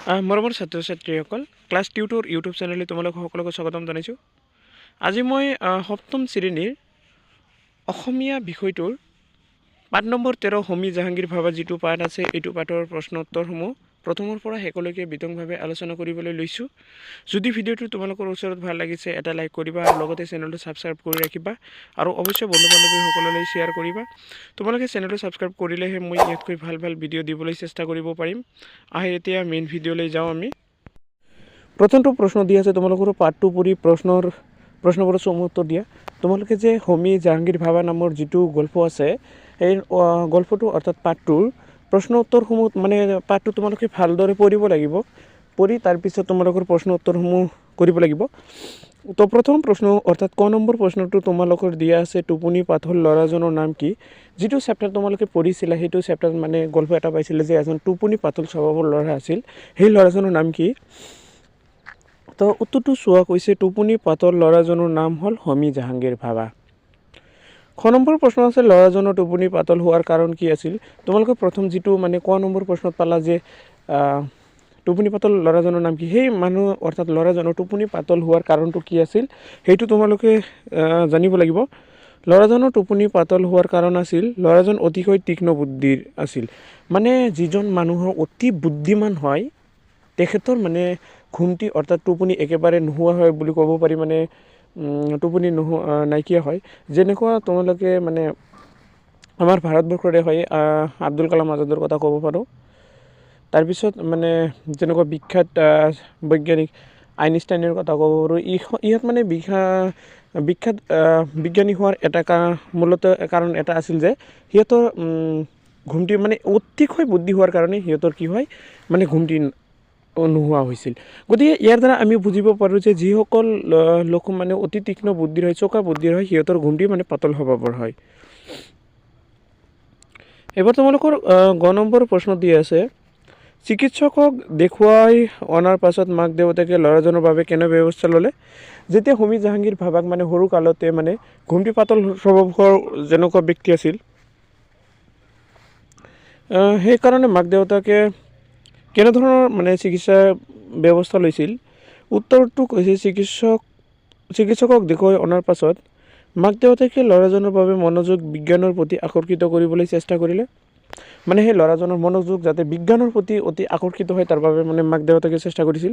মৰমৰ ছাত্ৰ ছাত্ৰীসকল ক্লাছ টিউটোৰ ইউটিউব চেনেললৈ তোমালোক সকলোকে স্বাগতম জনাইছোঁ। আজি মই সপ্তম শ্ৰেণীৰ অসমীয়া বিষয়টোৰ পাঠ নম্বৰ তেৰ হোমী জাহাংগীৰ ভাবা যিটো পাঠ আছে এইটো পাঠৰ প্ৰশ্ন উত্তৰসমূহ প্ৰথমৰ পৰা শেষলৈকে বিতংভাৱে আলোচনা কৰিবলৈ লৈছোঁ। যদি ভিডিঅ'টো তোমালোকৰ ওচৰত ভালো লাগিছে, এটা লাইক কৰিবা আৰু লগতে চেনেলটো ছাবস্ক্ৰাইব কৰি ৰাখিবা। আৰু অৱশ্যে বন্ধু বান্ধৱীসকললৈ শ্বেয়াৰ কৰিবা। তোমালোকে চেনেলটো ছাবস্ক্ৰাইব কৰিলেহে মই ইয়াতকৈ ভালো ভালো ভিডিঅ' দিবলৈ চেষ্টা কৰিব পাৰিম। আহে এতিয়া মেইন ভিডিঅ'লৈ যাওঁ আমি। প্ৰথমটো প্ৰশ্ন দি আছে, তোমালোকৰ পাঠটো পঢ়ি প্ৰশ্নৰ প্ৰশ্নবোৰৰ চমু উত্তৰ দিয়া। তোমালোকে যে হোমী জাহাংগীৰ ভাবা নামৰ যিটো গল্প আছে, সেই গল্পটো অৰ্থাৎ পাঠটোৰ প্ৰশ্ন উত্তৰসমূহ মানে পাঠটো তোমালোকে ভালদৰে পঢ়িব লাগিব। পঢ়ি তাৰপিছত তোমালোকৰ প্ৰশ্ন উত্তৰসমূহ কৰিব লাগিব। তো প্ৰথম প্ৰশ্ন, অৰ্থাৎ ক নম্বৰ প্ৰশ্নটো তোমালোকৰ দিয়া আছে টোপনি পাথৰ ল'ৰাজনৰ নাম কি? যিটো চেপ্টাৰ তোমালোকে পঢ়িছিলা, সেইটো চেপ্টাৰত মানে গল্প এটা পাইছিলে যে এজন টোপনি পাতল স্বভাৱৰ ল'ৰা আছিল। সেই ল'ৰাজনৰ নাম কি? তো উত্তৰটো চোৱা কৈছে, টোপনি পাতল ল'ৰাজনৰ নাম হ'ল হমি জাহাংগীৰ ভাবা খ নম্বৰ প্ৰশ্ন আছে ল'ৰাজনৰ টোপনি পাতল হোৱাৰ কাৰণ কি আছিল? তোমালোকে প্ৰথম যিটো মানে ক নম্বৰ প্ৰশ্নত পালা যে টোপনি পাতল ল'ৰাজনৰ নাম কি? সেই মানুহ অৰ্থাৎ ল'ৰাজনৰ টোপনি পাতল হোৱাৰ কাৰণটো কি আছিল? সেইটো তোমালোকে জানিব লাগিব। ল'ৰাজনৰ টোপনি পাতল হোৱাৰ কাৰণ আছিল ল'ৰাজন অতিশয় তীক্ষ্ণ বুদ্ধিৰ আছিল। মানে যিজন মানুহৰ অতি বুদ্ধিমান হয় তেখেতৰ মানে ঘুমটি অৰ্থাৎ টোপনি একেবাৰে নোহোৱা হয় বুলি ক'ব পাৰি মানে টোপনি আহ, নাইকিয়া হয়। যেনেকুৱা তোমালোকে মানে আমাৰ ভাৰতবৰ্ষৰে হয় আব্দুল কালাম আজাদৰ কথা ক'ব পাৰোঁ। তাৰপিছত মানে যেনেকুৱা বিখ্যাত বৈজ্ঞানিক আইনষ্টাইনৰ কথা ক'ব পাৰোঁ। ইহ- ইহঁত মানে বিখ্যা বিখ্যাত বিজ্ঞানী হোৱাৰ এটা মূলত কাৰণ এটা আছিল যে সিহঁতৰ ঘুমটি মানে অতিশয় বুদ্ধি হোৱাৰ কাৰণে সিহঁতৰ কি হয় মানে ঘুমটি নোহোৱা হৈছিল। গতিকে ইয়াৰ দ্বাৰা আমি বুজিব পাৰোঁ যে যিসকল লোক মানে অতি তীক্ষ্ণ বুদ্ধিৰ হয় চোকা বুদ্ধিৰ হয় সিহঁতৰ ঘুমটি মানে পাতল স্বভাৱৰ হয়। এবাৰ তোমালোকৰ গ নম্বৰ প্ৰশ্ন দি আছে চিকিৎসকক দেখুৱাই অনাৰ পাছত মাক দেউতাকে ল'ৰাজনৰ বাবে কেনে ব্যৱস্থা ল'লে? যেতিয়া হোমী জাহাংগীৰ ভাবাক মানে সৰু কালতে মানে ঘুমটি পাতল স্বভাৱৰ যেনেকুৱা ব্যক্তি আছিল সেইকাৰণে মাক দেউতাকে কেনেধৰণৰ মানে চিকিৎসা ব্যৱস্থা লৈছিল? উত্তৰটো কৈছে চিকিৎসক চিকিৎসকক দেখুৱাই অনাৰ পাছত মাক দেউতাকে ল'ৰাজনৰ বাবে মনোযোগ বিজ্ঞানৰ প্ৰতি আকৰ্ষিত কৰিবলৈ চেষ্টা কৰিলে। মানে সেই ল'ৰাজনৰ মনোযোগ যাতে বিজ্ঞানৰ প্ৰতি অতি আকৰ্ষিত হয় তাৰ বাবে মানে মাক দেউতাকে চেষ্টা কৰিছিল।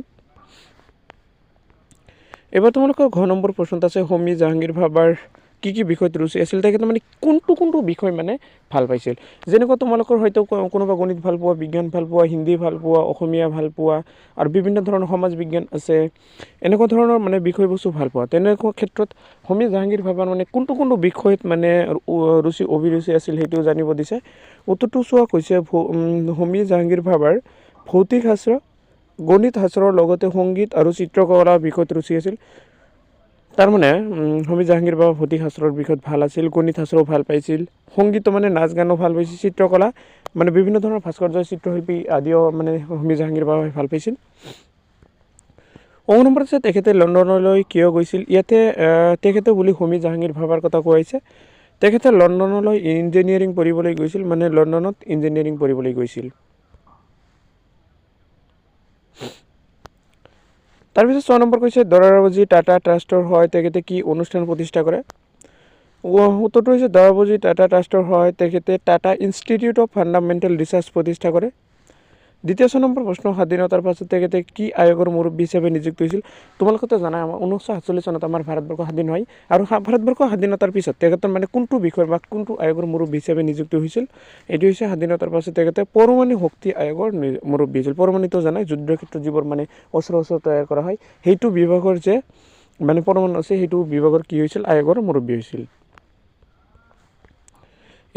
এবাৰ তোমালোকৰ ঘ নম্বৰ প্ৰশ্নত আছে হোমী জাহাংগীৰ ভাবাৰ কি কি বিষয়ত ৰুচি আছিল তেখেতে মানে কোনটো কোনটো বিষয় মানে ভাল পাইছিল? যেনেকুৱা তোমালোকৰ হয়তো কোনোবা গণিত ভাল পোৱা বিজ্ঞান ভাল পোৱা হিন্দী ভাল পোৱা অসমীয়া ভাল পোৱা আৰু বিভিন্ন ধৰণৰ সমাজ বিজ্ঞান আছে এনেকুৱা ধৰণৰ মানে বিষয়বস্তু ভাল পোৱা। তেনেকুৱা ক্ষেত্ৰত হোমী জাহাংগীৰ ভাবাৰ মানে কোনটো কোনটো বিষয়ত মানে ৰুচি অভিৰুচি আছিল সেইটো জানিব দিছে। উত্তৰটো চোৱা কৈছে হোমী জাহাংগীৰ ভাবাৰ ভৌতিক শাস্ত্ৰ গণিত শাস্ত্ৰৰ লগতে সংগীত আৰু চিত্ৰকলা বিষয়ত ৰুচি আছিল। তাৰমানে হোমী জাহাংগীৰ বাবা ভৌতিক শাস্ত্ৰৰ বিষয়ত ভাল আছিল গণিত শাস্ত্ৰও ভাল পাইছিল। সংগীতো মানে নাচ গানো ভাল পাইছিল চিত্ৰকলা মানে বিভিন্ন ধৰণৰ ভাস্কৰ্য চিত্ৰশিল্পী আদিও মানে হোমী জাহাংগীৰ বাবাই ভাল পাইছিল। ঔ নম্বৰ আছে তেখেতে লণ্ডনলৈ কিয় গৈছিল? ইয়াতে তেখেতে বুলি হোমী জাহাংগীৰ ভাবাৰ কথা কোৱা হৈছে। তেখেতে লণ্ডনলৈ ইঞ্জিনিয়াৰিং পঢ়িবলৈ গৈছিল মানে লণ্ডনত ইঞ্জিনিয়াৰিং পঢ়িবলৈ গৈছিল। তাৰপিছত ছয় নম্বৰ কৈছে দৰাৰবাজী টাটা ট্ৰাষ্টৰ সহায়ত তেখেতে কি অনুষ্ঠান প্ৰতিষ্ঠা কৰে উ- উত্তৰটো হৈছে দৰাৰবাজী টাটা ট্ৰাষ্টৰ সহায়ত তেখেতে Tata institute of fundamental research প্ৰতিষ্ঠা কৰে দ্বিতীয় নম্বৰ প্ৰশ্ন স্বাধীনতাৰ পাছত তেখেতে কি আয়োগৰ মুৰব্বী হিচাপে নিযুক্ত হৈছিল? তোমালোকেতো জানাই আমাৰ ঊনৈছশ সাতচল্লিছ চনত আমাৰ ভাৰতবৰ্ষ স্বাধীন হয়। আৰু ভাৰতবৰ্ষ স্বাধীনতাৰ পিছত তেখেতৰ মানে কোনটো বিষয় বা কোনটো আয়োগৰ মুৰব্বী হিচাপে নিযুক্ত হৈছিল? এইটো হৈছে স্বাধীনতাৰ পাছত তেখেতে পৰমাণু শক্তি আয়োগৰ মুৰব্বী হৈছিল। পৰমাণুটো জানাই যুদ্ধ ক্ষেত্ৰত যিবোৰ মানে অস্ত্ৰ অস্ত্ৰ তৈয়াৰ কৰা হয় সেইটো বিভাগৰ যে মানে পৰমাণু আছে সেইটো বিভাগৰ কি হৈছিল? আয়োগৰ মুৰব্বী হৈছিল।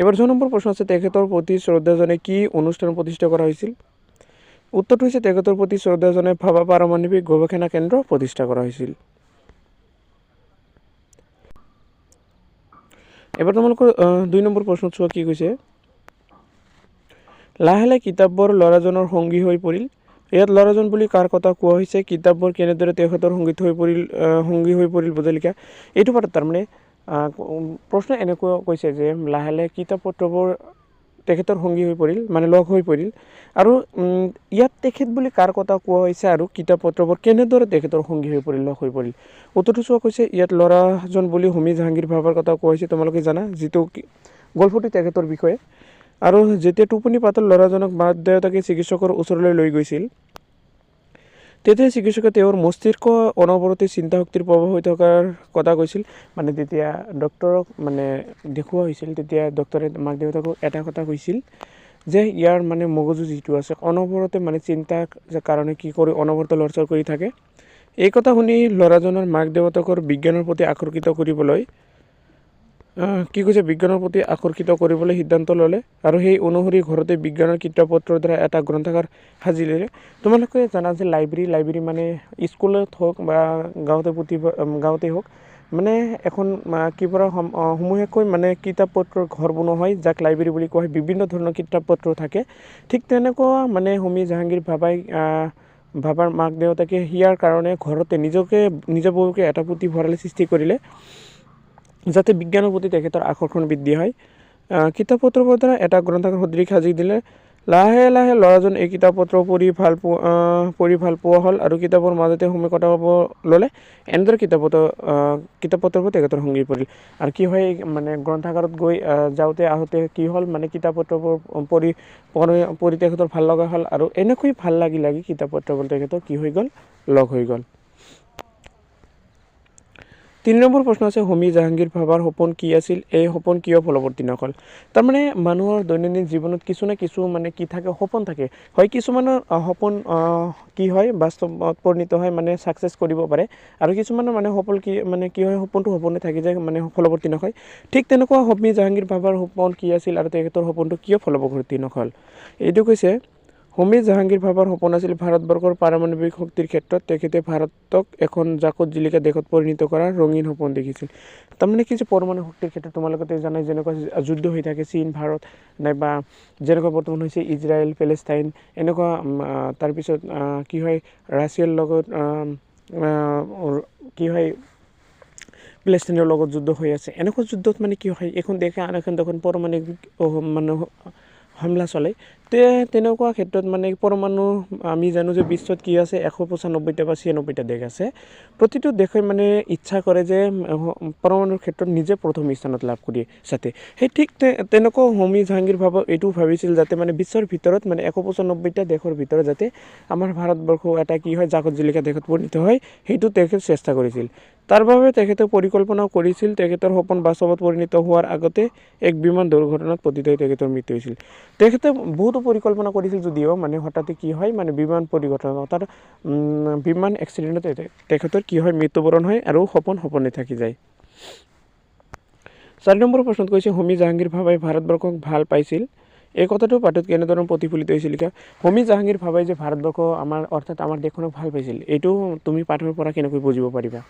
এবাৰ ছয় নম্বৰ প্ৰশ্ন আছে তেখেতৰ প্ৰতি শ্ৰদ্ধাজনে কি অনুষ্ঠান প্ৰতিষ্ঠা কৰা হৈছিল? উত্তৰটো হৈছে তেখেতৰ প্ৰতি শ্ৰদ্ধাজনে ভাবা পাৰমাণৱিক গৱেষণা কেন্দ্ৰ প্ৰতিষ্ঠা কৰা হৈছিল। এবাৰ তোমালোকৰ দুই নম্বৰ প্ৰশ্নত চোৱা কি কৈছে? লাহে লাহে কিতাপবোৰ ল'ৰাজনৰ সংগী হৈ পৰিল। ইয়াত ল'ৰাজন বুলি কাৰ কথা কোৱা হৈছে কিতাপবোৰ কেনেদৰে তেখেতৰ সংগীত হৈ পৰিল সংগী হৈ পৰিল বুজাই লিখা। এইটো পাঠত তাৰমানে প্ৰশ্ন এনেকুৱা কৈছে যে লাহে লাহে কিতাপ পত্ৰবোৰ তেখেতৰ সংগী হৈ পৰিল মানে লগ হৈ পৰিল। আৰু ইয়াত তেখেত বুলি কাৰ কথা কোৱা হৈছে আৰু কিতাপ পত্ৰবোৰ কেনেদৰে তেখেতৰ সংগী হৈ পৰিল লগ হৈ পৰিল? উত্তৰটো চোৱা কৈছে ইয়াত ল'ৰাজন বুলি হোমী জাহাংগীৰ ভাৱাৰ কথা কোৱা হৈছে তোমালোকে জানা যিটো গল্পটি তেখেতৰ বিষয়ে। আৰু যেতিয়া টোপনি পাতল ল'ৰাজনক মাক দেউতাকে চিকিৎসকৰ ওচৰলৈ লৈ গৈছিল তেতিয়া চিকিৎসকে তেওঁৰ মস্তিষ্ক অনবৰতে চিন্তা শক্তিৰ প্ৰভাৱ হৈ থকাৰ কথা কৈছিল। মানে তেতিয়া ডক্তৰক মানে দেখুওৱা হৈছিল তেতিয়া ডক্তৰে মাক দেউতাকক এটা কথা কৈছিল যে ইয়াৰ মানে মগজু যিটো আছে অনবৰতে মানে চিন্তাৰ কাৰণে কি কৰি অনবৰতে লৰচৰ কৰি থাকে। এই কথা শুনি ল'ৰাজনৰ মাক দেউতাকৰ বিজ্ঞানৰ প্ৰতি আকৰ্ষিত কৰিবলৈ কি কৈছে বিজ্ঞানৰ প্ৰতি আকৰ্ষিত কৰিবলৈ সিদ্ধান্ত ল'লে আৰু সেই অনুসৰি ঘৰতে বিজ্ঞানৰ কিতাপ পত্ৰৰ দ্বাৰা এটা গ্ৰন্থাগাৰ সাজিলে তোমালোকে জানা যে লাইব্ৰেৰী লাইব্ৰেৰী মানে স্কুলত হওক বা গাঁৱতে পুথি গাঁৱতে হওক মানে এখন কি পৰা সমূহীয়াকৈ মানে কিতাপ পত্ৰৰ ঘৰ বনোৱা হয় যাক লাইব্ৰেৰী বুলি কোৱা হয়। বিভিন্ন ধৰণৰ কিতাপ পত্ৰ থাকে। ঠিক তেনেকুৱা মানে হোমী জাহাংগীৰ ভাবাই আহ, ভাবাৰ মাক দেউতাকে সিয়াৰ কাৰণে ঘৰতে নিজকে নিজাববীয়াকৈ এটা পুথিভঁৰাল সৃষ্টি কৰিলে। যাতে বিজ্ঞানৰ প্ৰতি তেখেতৰ আকৰ্ষণ বৃদ্ধি হয়। কিতাপ পত্ৰবোৰ দ্বাৰা এটা গ্ৰন্থাগাৰ সদৃশ সাজি দিলে। লাহে লাহে ল'ৰাজন এই কিতাপ পত্ৰ পঢ়ি ভাল পোৱা পঢ়ি ভাল পোৱা হ'ল আৰু কিতাপৰ মাজতে সময় কটাব ল'লে। এনেদৰে কিতাপ কিতাপ পত্ৰবোৰ তেখেতৰ সংগী পৰিল। আৰু কি হয় মানে গ্ৰন্থাগাৰত গৈ যাওঁতে আহোঁতে কি হ'ল মানে কিতাপ পত্ৰবোৰ পঢ়ি পঢ়ি পঢ়ি তেখেতৰ ভাল লগা হ'ল। আৰু এনেকৈ ভাল লাগি লাগি কিতাপ পত্ৰবোৰ তেখেতৰ কি হৈ গ'ল? লগ হৈ গ'ল। তিনি নম্বৰ প্ৰশ্ন আছে হোমী জাহাংগীৰ ভাৱাৰ সপোন কি আছিল? এই সপোন কিয় ফলৱৰ্তী নহ'ল তাৰমানে মানুহৰ দৈনন্দিন জীৱনত কিছু না কিছু মানে কি থাকে সপোন থাকে। হয় কিছুমানৰ সপোন কি হয় বাস্তৱত পৰিণত হয় মানে ছাকচেছ কৰিব পাৰে। আৰু কিছুমানৰ মানে সপোন কি মানে কি হয় সপোনটো সপোনে থাকি যায় মানে ফলৱৰ্তী নহয় ঠিক তেনেকুৱা হোমী জাহাংগীৰ ভাৱাৰ সপোন কি আছিল আৰু তেখেতৰ সপোনটো কিয় ফলৱৰ্তী নহ'ল এইটো কৈছে হোমী জাহাংগীৰ ভাৱাৰ সপোন আছিল ভাৰতবৰ্ষৰ পাৰমাণৱিক শক্তিৰ ক্ষেত্ৰত তেখেতে ভাৰতক এখন জাকত জিলিকা দেশত পৰিণত কৰাৰ ৰঙীন সপোন দেখিছিল। তাৰমানে কি যে পৰমাণু শক্তিৰ ক্ষেত্ৰত তোমালোকে জানাই যেনেকুৱা যুদ্ধ হৈ থাকে চীন ভাৰত নাইবা যেনেকুৱা বৰ্তমান হৈছে ইজৰাইল পেলেষ্টাইন এনেকুৱা তাৰপিছত কি হয় ৰাছিয়াৰ লগত কি হয় পেলেষ্টাইনৰ লগত যুদ্ধ হৈ আছে। এনেকুৱা যুদ্ধত মানে কি হয় এখন দেশে আন এখন দেশত পৰমাণৱিক মানে হামলা চলে তে তেনেকুৱা ক্ষেত্ৰত মানে পৰমাণু আমি জানো যে বিশ্বত কি আছে এশ পঁচানব্বৈটা বা ছিয়ানব্বৈটা দেশ আছে। প্ৰতিটো দেশে মানে ইচ্ছা কৰে যে পৰমাণুৰ ক্ষেত্ৰত নিজে প্ৰথম স্থানত লাভ কৰি যাতে সেই ঠিক তেনেকুৱা হোমী জাহাংগীৰ ভাব এইটোও ভাবিছিল যাতে মানে বিশ্বৰ ভিতৰত মানে এশ পঁচানব্বৈটা দেশৰ ভিতৰত যাতে আমাৰ ভাৰতবৰ্ষ এটা কি হয় জাকত জিলিকা দেশত পৰিণত হয় সেইটো তেখেত চেষ্টা কৰিছিল। তাৰ বাবে তেখেতে পৰিকল্পনাও কৰিছিল তেখেতৰ সপোন বাস্তৱত পৰিণত হোৱাৰ আগতে এক বিমান দুৰ্ঘটনাত পতিত হৈ তেখেতৰ মৃত্যু হৈছিল। তেখেতে বহুতো পৰিকল্পনা কৰিছিল যদিও মানে হঠাতে কি হয় মানে বিমান পৰিঘটনা অৰ্থাৎ বিমান এক্সিডেণ্টত তেখেতৰ কি হয় মৃত্যুবৰণ হয় আৰু সপোন সপোনে থাকি যায়। চাৰি নম্বৰ প্ৰশ্নত কৈছে হোমী জাহাংগীৰ ভাৱাই ভাৰতবৰ্ষক ভাল পাইছিল। এই কথাটো পাঠত কেনেদৰে প্ৰতিফলিত হৈছিল লিখা হোমী জাহাংগীৰ ভাৱাই যে ভাৰতবৰ্ষ আমাৰ অৰ্থাৎ আমাৰ দেশখনক ভাল পাইছিল। এইটো তুমি পাঠৰ পৰা কেনেকৈ বুজিব পাৰিবা?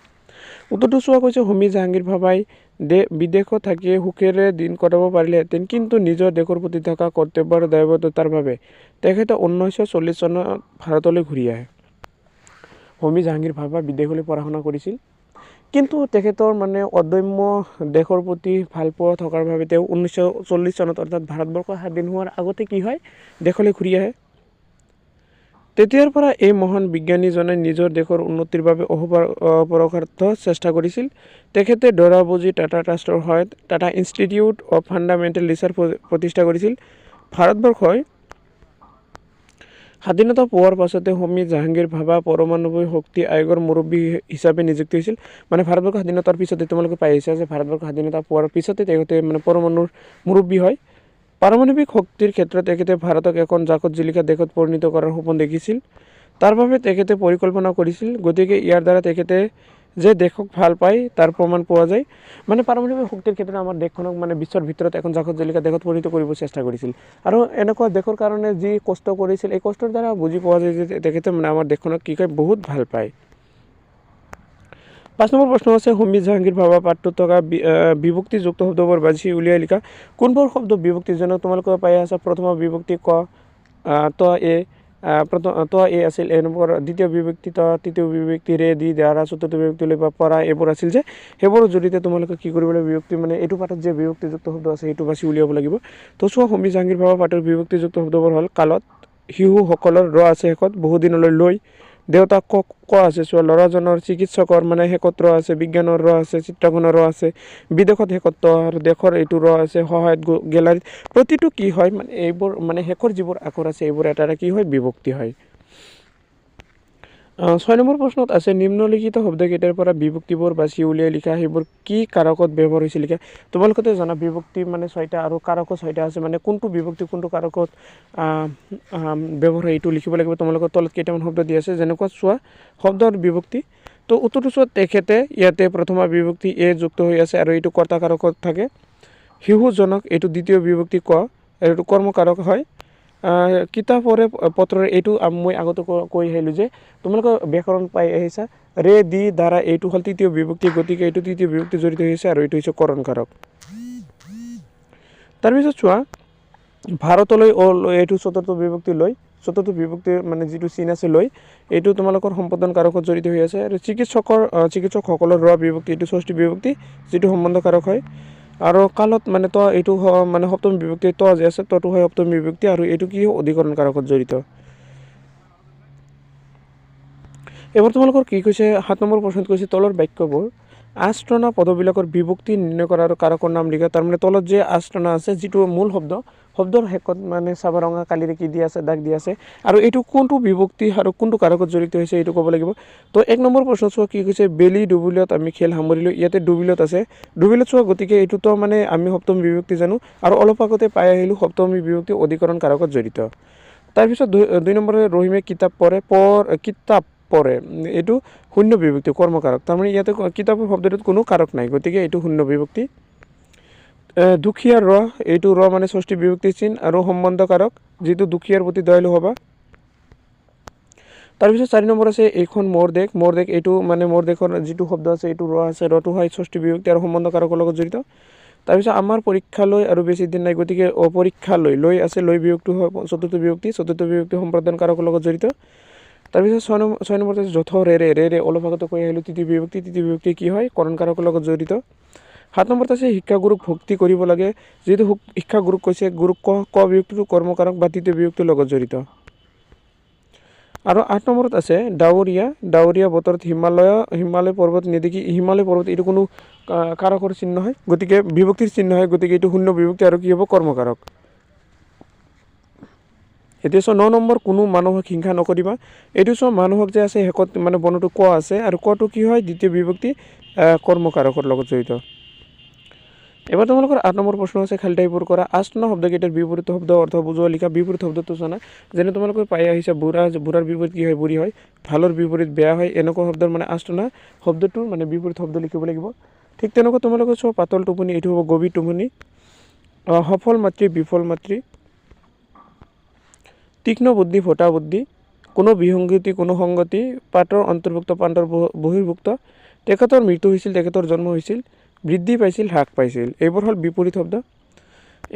উত্তৰটো চোৱা কৈছে হোমী জাহাংগীৰ ভাৱাই দে বিদেশত থাকিয়ে সুখেৰে দিন কটাব পাৰিলেহেঁতেন কিন্তু নিজৰ দেশৰ প্ৰতি থকা কৰ্তব্য আৰু দায়বদ্ধতাৰ বাবে তেখেতে ঊনৈছশ চল্লিছ চনত ভাৰতলৈ ঘূৰি আহে। হোমী জাহাংগীৰ ভাৱা বিদেশলৈ পঢ়া শুনা কৰিছিল। কিন্তু তেখেতৰ মানে অদম্য দেশৰ প্ৰতি ভালপোৱা থকাৰ বাবে তেওঁ ঊনৈছশ চল্লিছ চনত অৰ্থাৎ ভাৰতবৰ্ষ স্বাধীন হোৱাৰ আগতে কি হয় দেশলৈ ঘূৰি আহে। তেতিয়াৰ পৰা এই মহান বিজ্ঞানীজনে নিজৰ দেশৰ উন্নতিৰ বাবে অহোপৰ- অপৰসাৰ্থ চেষ্টা কৰিছিল। তেখেতে দৰাবুজি টাটা ট্ৰাষ্টৰ সহায়ত Tata institute of fundamental research প্ৰ- প্ৰতিষ্ঠা কৰিছিল। ভাৰতবৰ্ষই স্বাধীনতা পোৱাৰ পাছতে হোমী জাহাংগীৰ ভাবা পৰমাণৱিক শক্তি আয়োগৰ মুৰব্বী হিচাপে নিযুক্তি হৈছিল। মানে ভাৰতবৰ্ষ স্বাধীনতাৰ পিছতে তোমালোকে পাই আহিছা যে ভাৰতবৰ্ষ স্বাধীনতা পোৱাৰ পিছতে তেখেতে মানে পৰমাণুৰ মুৰব্বী হয়। পাৰমাণৱিক শক্তিৰ ক্ষেত্ৰত তেখেতে ভাৰতক এখন জাকত জিলিকা দেশত পৰিণত কৰাৰ সপোন দেখিছিল। তাৰ বাবে তেখেতে পৰিকল্পনা কৰিছিল। গতিকে ইয়াৰ দ্বাৰা তেখেতে যে দেশক ভাল পায় তাৰ প্ৰমাণ পোৱা যায়। মানে পাৰমাণৱিক শক্তিৰ ক্ষেত্ৰত আমাৰ দেশখনক মানে বিশ্বৰ ভিতৰত এখন জাকত জিলিকা দেশত পৰিণত কৰিব চেষ্টা কৰিছিল। আৰু এনেকুৱা দেশৰ কাৰণে যি কষ্ট কৰিছিল এই কষ্টৰ দ্বাৰা বুজি পোৱা যায় যে তেখেতে মানে আমাৰ দেশখনক কি কয় বহুত ভাল পায়। পাঁচ নম্বৰ প্ৰশ্ন আছে হোমী জাহাংগীৰ ভাবা পাঠটোত থকা বিভক্তিযুক্ত শব্দবোৰ বাছি উলিয়াই লিখা। কোনবোৰ শব্দ বিভক্তি যেনে তোমালোকে পাই আছা? প্ৰথম বিভক্তি ক ত এ প্ৰথম ত এ আছিল এনেকুৱা দ্বিতীয় বিভক্তি ত তৃতীয় বিভক্তি ৰে দি দ্বাৰা চতুৰ্থ বিভক্তিলৈ বা পৰা এইবোৰ আছিল যে সেইবোৰৰ জৰিয়তে তোমালোকে কি কৰিব লাগিব বিভক্তি মানে এইটো পাঠত যে বিভক্তিযুক্ত শব্দ আছে সেইটো বাছি উলিয়াব লাগিব। তো চোৱা হোমী জাহাংগীৰ ভাবা পাঠৰ বিভক্তিযুক্ত শব্দবোৰ হ'ল কালত শিশুসকলৰ ৰ আছে শেষত বহুদিনলৈ লৈ দেউতাক ক আছে চোৱা ল'ৰাজনৰ চিকিৎসকৰ মানে শেষত ৰ আছে বিজ্ঞানৰ ৰ আছে চিত্ৰাংকনৰ ৰ আছে বিদেশত শেষত আৰু দেশৰ এইটো ৰ আছে সহায়ত গেলাৰীত। প্ৰতিটো কি হয় মানে এইবোৰ মানে শেষৰ যিবোৰ আখৰ আছে এইবোৰ এটা এটা কি হয় বিভক্তি হয়। ছয় নম্বৰ প্ৰশ্নত আছে নিম্নলিখিত শব্দকেইটাৰ পৰা বিভক্তিবোৰ বাছি উলিয়াই লিখা সেইবোৰ কি কাৰকত ব্যৱহাৰ হৈছে লিখা? তোমালোকে জানা বিভক্তি মানে ছয়টা আৰু কাৰকো ছয়টা আছে মানে কোনটো বিভক্তি কোনটো কাৰকত ব্যৱহাৰ এইটো লিখিব লাগিব। তোমালোকৰ তলত কেইটামান শব্দ দি আছে যেনেকুৱা চোৱা শব্দৰ বিভক্তি। তো উত্তৰটো চোৱা তেখেতে ইয়াতে প্ৰথমা বিভক্তি এ যুক্ত হৈ আছে আৰু এইটো কৰ্তা কাৰকত থাকে। শিশুজনক এইটো দ্বিতীয় বিভক্তি ক আৰু এইটো কৰ্মকাৰক হয়। কিতাপৰে পত্ৰৰে এইটো মই আগতে ক- আহিলোঁ যে তোমালোকে ব্যাকৰণ পাই আহিছা। ৰে দি দ্বাৰা এইটো হ'ল তৃতীয় বিভক্তি গতিকে এইটো তৃতীয় বিভক্তি জড়িত হৈ আছে আৰু এইটো হৈছে কৰণ কাৰক তাৰপিছত চোৱা ভাৰতলৈ এইটো চতুৰ্থ বিভক্তি লৈ চতুৰ্থ বিভক্তিৰ মানে যিটো চিন আছে লৈ এইটো তোমালোকৰ সম্পাদন কাৰকত জড়িত হৈ আছে। আৰু চিকিৎসকৰ চিকিৎসকসকলৰ ৰ বিভক্তি এইটো ষষ্ঠী বিভক্তি যিটো সম্বন্ধ কাৰক হয়। আৰু কালত মানে ত এইটো মানে সপ্তম বিভক্তি ত যে আছে তটো হয় সপ্তম বিভক্তি আৰু এইটো কি অধিকৰণ কাৰকত জড়িত? এবাৰ তোমালোকৰ কি কৈছে? সাত নম্বৰ প্ৰশ্নত কৈছে তলৰ বাক্যবোৰ আষ্টনা পদবিলাকৰ বিভক্তি নিৰ্ণয় কৰা আৰু কাৰকৰ নাম লিখা তাৰমানে তলত যে আষ্টনা আছে যিটো মূল শব্দ শব্দৰ শেষত মানে চাবা ৰঙা কালিৰে কি দি আছে দাগ দি আছে। আৰু এইটো কোনটো বিভক্তি আৰু কোনটো কাৰকত জড়িত হৈছে এইটো ক'ব লাগিব। তো এক নম্বৰ প্ৰশ্ন চোৱা কি কৈছে বেলি ডুবুলিয়ত আমি খেল সামৰিলোঁ ইয়াতে ডুবিলত আছে। ডুবিলত চোৱা গতিকে এইটোতো মানে আমি সপ্তম বিভক্তি জানো আৰু অলপ আগতে পাই আহিলোঁ সপ্তমী বিভক্তি অধিকৰণ কাৰকত জড়িত। তাৰপিছত দুই নম্বৰে ৰহিমে কিতাপ পঢ়ে পঢ় কিতাপ উম, এইটো শূন্য বিভক্তি কৰ্মকাৰক। তাৰমানে ইয়াতে কিতাপৰ শব্দটোত কোনো কাৰক নাই গতিকে এইটো শূন্য বিভক্তি। দুখীয়াৰ ৰ এইটো ৰ মানে ষষ্ঠী বিভক্তি চিন আৰু সম্বন্ধ কাৰক যিটো দুখীয়াৰ প্ৰতি দয়ালু হ'বা। তাৰপিছত চাৰি নম্বৰ আছে এইখন মোৰ দেশ মোৰ দেশ এইটো মানে মোৰ দেশৰ যিটো শব্দ আছে এইটো ৰ আছে ৰটো হয় ষষ্ঠী বিভক্তি আৰু সম্বন্ধ কাৰকৰ লগত জড়িত। তাৰপিছত আমাৰ পৰীক্ষালৈ আৰু বেছি দিন নাই গতিকে অপৰীক্ষালৈ লৈ আছে লৈ বিভক্তি হয় চতুৰ্থ বিভক্তি চতুৰ্থ বিভক্তি সম্প্ৰদান কাৰকৰ লগত জড়িত। তাৰপিছত ছয় নম্বৰ ছয় নম্বৰত আছে যথ ৰে ৰে অলপ আগতে কৈ আহিলোঁ তৃতীয় বিভক্তি তৃতীয় বিভক্তি কি হয় কৰণ কাৰকৰ লগত জড়িত। সাত নম্বৰত আছে শিক্ষাগুৰুক ভক্তি কৰিব লাগে। যিহেতু শিক্ষাগুৰুক কৈছে গুৰুক ক ক বিভক্তিটো কৰ্মকাৰক বা তৃতীয় বিভক্তিৰ লগত জড়িত। আৰু আঠ নম্বৰত আছে ডাৱৰীয়া। ডাৱৰীয়া বতৰত হিমালয় হিমালয় পৰ্বত নেদেখি হিমালয় পৰ্বত এইটো কোনো কাৰকৰ চিহ্ন হয়? গতিকে বিভক্তিৰ চিহ্ন হয় গতিকে এইটো শূন্য বিভক্তি আৰু কি হ'ব? কৰ্মকাৰক। এতিয়া চোৱা ন নম্বৰ কোনো মানুহক হিংসা নকৰিবা। এইটো চোৱা মানুহক যে আছে শেষত মানে বনটো ক আছে। আৰু কটো কি হয়? দ্বিতীয় বিভক্তি কৰ্মকাৰকৰ লগত জড়িত। এবাৰ তোমালোকৰ আঠ নম্বৰ প্ৰশ্ন আছে, খালি টাইপৰ কৰা। আষ্টনা শব্দকেইটাৰ বিপৰীত শব্দ, অৰ্থ বুজোৱা লিখা বিপৰীত শব্দটো জানা। যেনে তোমালোকে পাই আহিছা বুঢ়া, বুঢ়াৰ বিপৰীত কি হয়, বুঢ়ী হয়। ভালৰ বিপৰীত বেয়া হয়, এনেকুৱা শব্দৰ মানে আষ্টনা শব্দটোৰ মানে বিপৰীত শব্দ লিখিব লাগিব। ঠিক তেনেকুৱা তোমালোকে চোৱা, পাতল টোপনি, এইটো হ'ব গভীৰ টোপনি। সফল মাতৃ, বিফল মাতৃ। তীক্ষ্ণ বুদ্ধি, ফটা বুদ্ধি। কোনো বিসংগতি, কোনো সংগতি। পাঠৰ অন্তৰ্ভুক্ত বহ- বহিৰ্ভুক্ত। তেখেতৰ মৃত্যু হৈছিল, তেখেতৰ জন্ম হৈছিল। বৃদ্ধি পাইছিল হ্ৰাস পাইছিল। এইবোৰ হ'ল বিপৰীত শব্দ।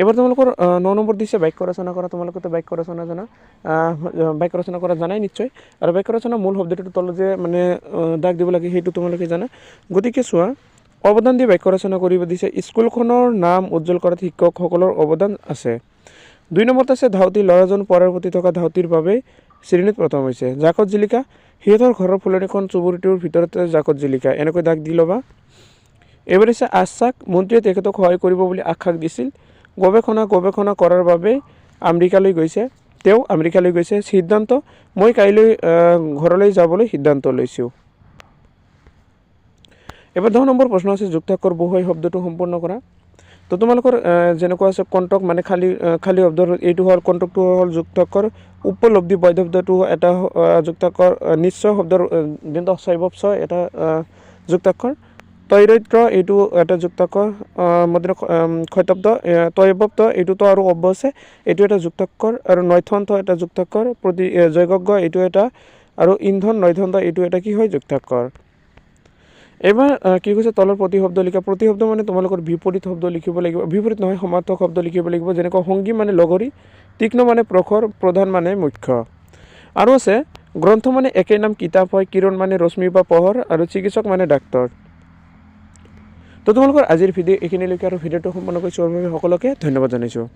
এবাৰ তোমালোকৰ ন নম্বৰ দিছে বাক্য ৰচনা কৰা তোমালোকেতো বাক্য ৰচনা জানা। বাক্য ৰচনা কৰা জানাই নিশ্চয়। আৰু বাক্য ৰচনা মূল শব্দটোৰ তলত যে মানে দাগ দিব লাগে সেইটো তোমালোকে জানা। গতিকে চোৱা অৱদান দি বাক্য ৰচনা কৰিব দিছে। স্কুলখনৰ নাম উজ্জ্বল কৰাত শিক্ষকসকলৰ অৱদান আছে। দুই নম্বৰত আছে ধাউতি ল'ৰাজন পঢ়াৰ প্ৰতি থকা ধাউতিৰ বাবে শ্ৰেণীত প্ৰথম হৈছে। জাকত জিলিকা সিহঁতৰ ঘৰৰ ফুলনিখন চুবুৰীটোৰ ভিতৰতে জাকত জিলিকা। এনেকৈ দাগ দি ল'বা। হৈছে আশ্বাস মন্ত্ৰীয়ে তেখেতক সহায় কৰিব বুলি আশ্বাস দিছিল। গৱেষণা গৱেষণা কৰাৰ বাবে আমেৰিকালৈ গৈছে। তেওঁ আমেৰিকালৈ গৈছে। সিদ্ধান্ত মই কাইলৈ ঘৰলৈ যাবলৈ সিদ্ধান্ত লৈছোঁ। এবাৰ দহ নম্বৰ প্ৰশ্ন আছে যুক্তাক্ষৰ বহুৱাই শব্দটো সম্পূৰ্ণ কৰা। তো তোমালোকৰ যেনেকুৱা আছে কণ্টক মানে খালী খালী শব্দৰ এইটো হ'ল কণ্টকটো হ'ল যুক্তাক্ষৰ উপলব্ধি বৈধ শব্দটো এটা যুক্তাক্ষৰ নিশ্চয় শব্দৰ যোনটো ছয় এটা যুক্তাক্ষৰ তৈৰৈত্ৰ এইটো এটা যুক্তাক্ষৰ আহ, মধ্যে ক্ষৈতব্দ তৈবব্দ এইটোতো আৰু অব্য আছে। এইটো এটা যুক্তাক্ষৰ আৰু নৈথন্ত এটা যুক্তাক্ষৰ প্ৰতি আহ, জৈগজ্ঞ এইটো এটা আৰু ইন্ধন নৈথন্ত এইটো এটা কি হয় যুক্তাক্ষৰ এইবাৰ কি কৈছে তলৰ প্ৰতিশব্দ লিখা প্ৰতিশব্দ মানে তোমালোকৰ বিপৰীত শব্দ লিখিব লাগিব বিপৰীত নহয় সমাৰ্থক শব্দ লিখিব লাগিব যেনেকুৱা সংগী মানে লগৰী তীক্ষ্ণ মানে প্ৰখৰ প্ৰধান মানে মুখ্য। আৰু আছে গ্ৰন্থ মানে একেই নাম কিতাপ হয় কিৰণ মানে ৰশ্মি বা পোহৰ আৰু চিকিৎসক মানে ডাক্তৰ। তো তোমালোকৰ আজিৰ ভিডিঅ' এইখিনিলৈকে আৰু ভিডিঅ'টো সম্পূৰ্ণকৈ চোৱাৰ বাবে সকলোকে ধন্যবাদ জনাইছোঁ।